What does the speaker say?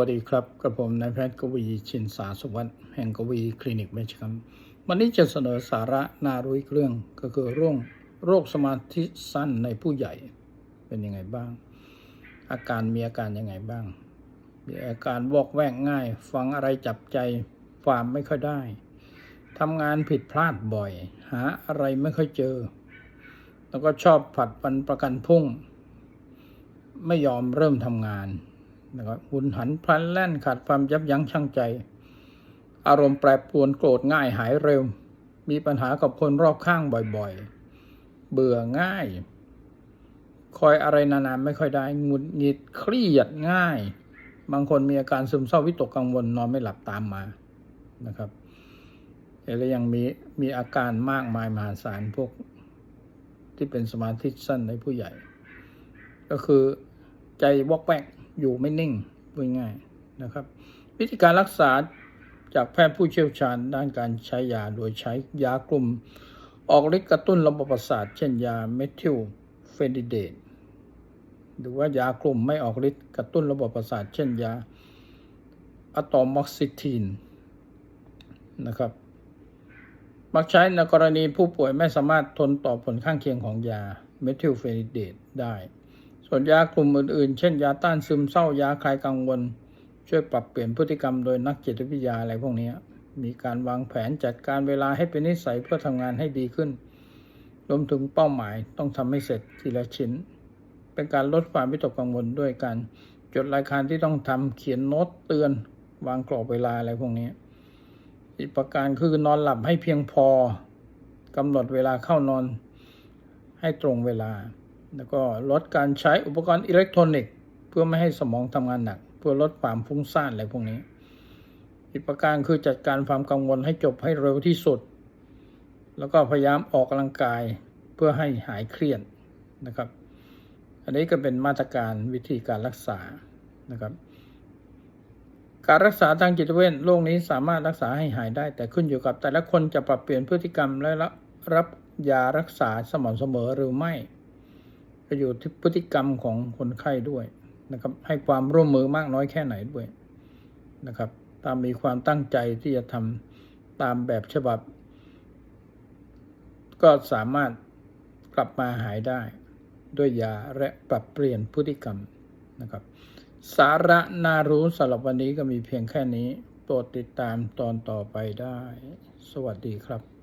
สวัสดีครับกระผมนายแพทย์กวีชินสาสวัสดิ์แห่งกวีคลินิกเมชครับวันนี้จะเสนอสาระน่ารู้อีกเรื่องก็คือโรคโรคสมาธิสั้นในผู้ใหญ่เป็นยังไงบ้าง อาการมีอาการยังไงบ้าง มีอาการวอกแวกง่าย ฟังอะไรจับใจความไม่ค่อยได้ทำงานผิดพลาดบ่อย หาอะไรไม่ค่อยเจอ แล้วก็ชอบผัดปันประกันพุ่ง ไม่ยอมเริ่มทำงาน นะครับหุนหันพลันแล่นขาดความยับยั้งชั่งใจ อารมณ์แปรปรวนโกรธง่ายหายเร็ว มีปัญหากับคนรอบข้างบ่อยๆ เบื่อง่าย คอยอะไรนานๆไม่ค่อยได้หงุดหงิดเครียดง่าย บางคนมีอาการซึมเศร้าวิตกกังวลนอนไม่หลับตามมานะครับแล้วยังมีมีอาการมากมายมหาศาลพวกที่เป็นสมาธิสั้นในผู้ใหญ่ ก็คือใจวอกแวก อยู่ไม่นิ่งพูดง่ายๆนะครับ วิธีการรักษาจากแพทย์ผู้เชี่ยวชาญด้านการใช้ยาโดยใช้ยากลุ่ม ออกฤทธิ์กระตุ้นระบบประสาทเช่นยาเมทิลเฟนิเดตหรือว่ายากลุ่มไม่ออกฤทธิ์กระตุ้นระบบประสาทเช่นยาอะตอมอกซิทีนนะครับ มักใช้ในกรณีผู้ป่วยไม่สามารถทนต่อผลข้างเคียงของยาเมทิลเฟนิเดตได้ ส่วนยากลุ่มอื่นๆ เช่นยาต้านซึมเศร้ายาคลายกังวล ช่วยปรับเปลี่ยนพฤติกรรมโดยนักจิตวิทยาอะไรพวกนี้ มีการวางแผนจัดการเวลาให้เป็นนิสัยเพื่อทำงานให้ดีขึ้น รวมถึงเป้าหมายต้องทำให้เสร็จทีละชิ้น เป็นการลดความวิตกกังวลด้วยการจดรายการที่ต้องทำเขียนโน้ตเตือน วางกรอบเวลาอะไรพวกนี้ อีกประการคือนอนหลับให้เพียงพอกำหนดเวลาเข้านอนให้ตรงเวลา แล้วก็ลดการใช้อุปกรณ์อิเล็กทรอนิกส์ เพื่อไม่ให้สมองทำงานหนัก เพื่อลดความฟุ้งซ่านอะไรพวกนี้ อีกประการคือจัดการความกังวลให้จบให้เร็วที่สุด แล้วก็พยายามออกกำลังกายเพื่อให้หายเครียดนะครับ อันนี้ก็เป็นมาตรการวิธีการรักษานะครับ การรักษาทางจิตเวชโรคนี้สามารถรักษาให้หายได้ แต่ขึ้นอยู่กับ แต่ละคนจะปรับเปลี่ยนพฤติกรรมและรับยารักษาสม่ำเสมอหรือไม่ ก็อยู่ที่พฤติกรรมของคนไข้ด้วยนะครับ ให้ความร่วมมือมากน้อยแค่ไหนด้วยนะครับ ตามมีความตั้งใจที่จะทำตามแบบฉบับ ก็สามารถกลับมาหายได้ ด้วยยาและปรับเปลี่ยนพฤติกรรมนะครับ สาระน่ารู้สำหรับวันนี้ก็มีเพียงแค่นี้ โปรดติดตามตอนต่อไปได้ สวัสดีครับ